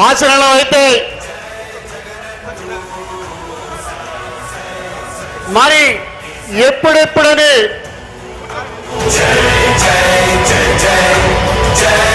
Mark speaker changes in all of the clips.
Speaker 1: ఆచరణలో అయితే మరి ఎప్పుడెప్పుడని
Speaker 2: మార్గాలే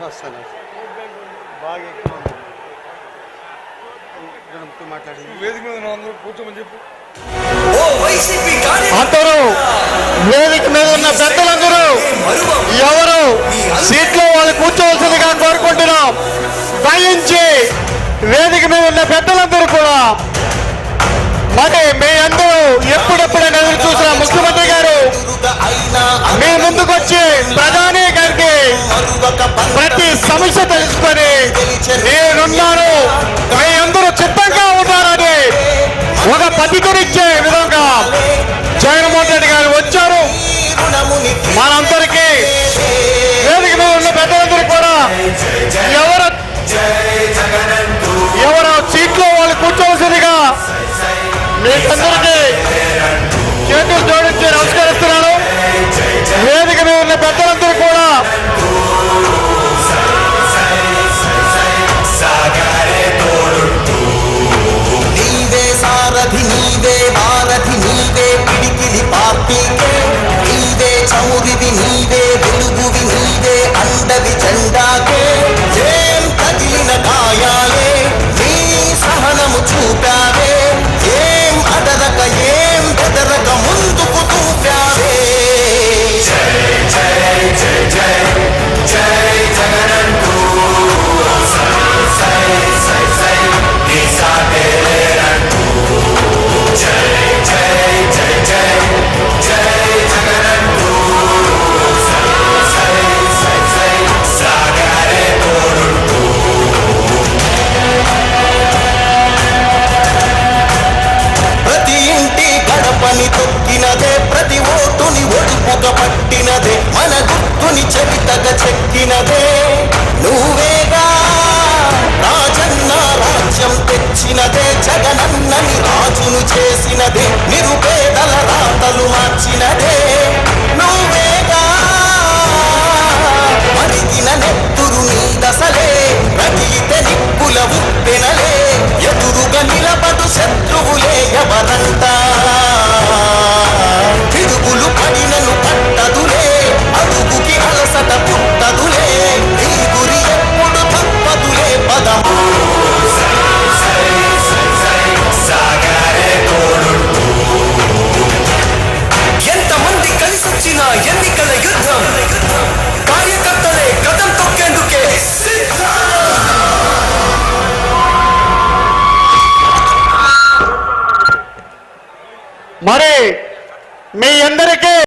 Speaker 3: వస్తాను బాగా ఎక్కువ ఉంది.
Speaker 4: వేదిక మీద అందరూ కూర్చోమని చెప్పు
Speaker 2: ఓ
Speaker 1: అందరూ వేదిక మీద ఉన్న పెద్దలందరూ ఎవరు సీట్లో వాళ్ళు కూర్చోవలసిందిగా కోరుకుంటున్నాం దయించి వేదిక మీద ఉన్న పెద్దలందరూ కూడా ముందుకొచ్చి ప్రధాని గారికి ప్రతి సమస్య తెలుసుకొని నేనున్నాను. మీ అందరూ చిత్తంగా ఉన్నారని ఒక పతికునిచ్చే విధంగా జగన్మోహన్ రెడ్డి గారు వచ్చారు. మనందరికీ వేదిక మీద ఉన్న
Speaker 2: పెద్దలందరికీ చెవితగ చెక్కినదే. నువ్వేగా రాజన్న రాజ్యం తెచ్చినదే. జగనన్నని రాజును చేసినదే. నిరుపేదల రాతలు మార్చినదే. నువ్వేగా
Speaker 1: మరి మీ అందరికీ